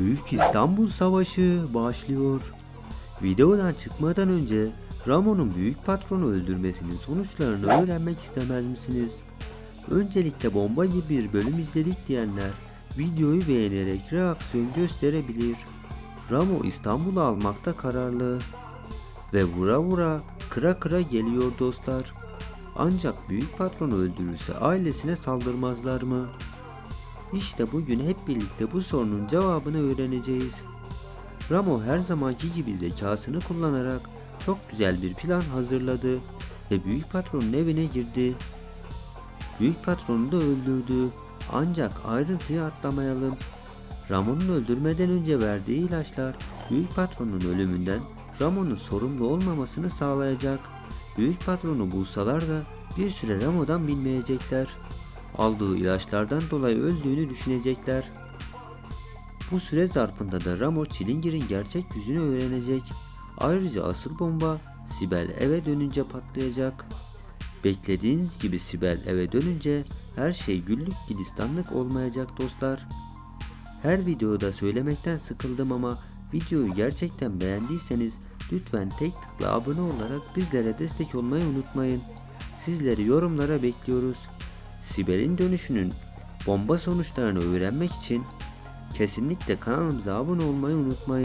Büyük İstanbul Savaşı başlıyor. Videodan çıkmadan önce Ramon'un büyük patronu öldürmesinin sonuçlarını öğrenmek istemez misiniz? Öncelikle bomba gibi bir bölüm izledik diyenler videoyu beğenerek reaksiyon gösterebilir. Ramo İstanbul'u almakta kararlı. Ve vura vura kıra kıra geliyor dostlar. Ancak büyük patronu öldürürse ailesine saldırmazlar mı? İşte bugün hep birlikte bu sorunun cevabını öğreneceğiz. Ramo her zamanki gibi zekasını kullanarak çok güzel bir plan hazırladı ve büyük patronun evine girdi. Büyük patronu da öldürdü. Ancak ayrıntıya atlamayalım. Ramon'un öldürmeden önce verdiği ilaçlar büyük patronun ölümünden Ramon'un sorumlu olmamasını sağlayacak. Büyük patronu bulsalar da bir süre Ramo'dan bilmeyecekler. Aldığı ilaçlardan dolayı öldüğünü düşünecekler. Bu süre zarfında da Ramo Çilingir'in gerçek yüzünü öğrenecek. Ayrıca asıl bomba Sibel eve dönünce patlayacak. Beklediğiniz gibi Sibel eve dönünce her şey güllük gülistanlık olmayacak dostlar. Her videoda söylemekten sıkıldım ama videoyu gerçekten beğendiyseniz lütfen tek tıkla abone olarak bizlere destek olmayı unutmayın. Sizleri yorumlara bekliyoruz. Sibel'in dönüşünün bomba sonuçlarını öğrenmek için kesinlikle kanalımıza abone olmayı unutmayın.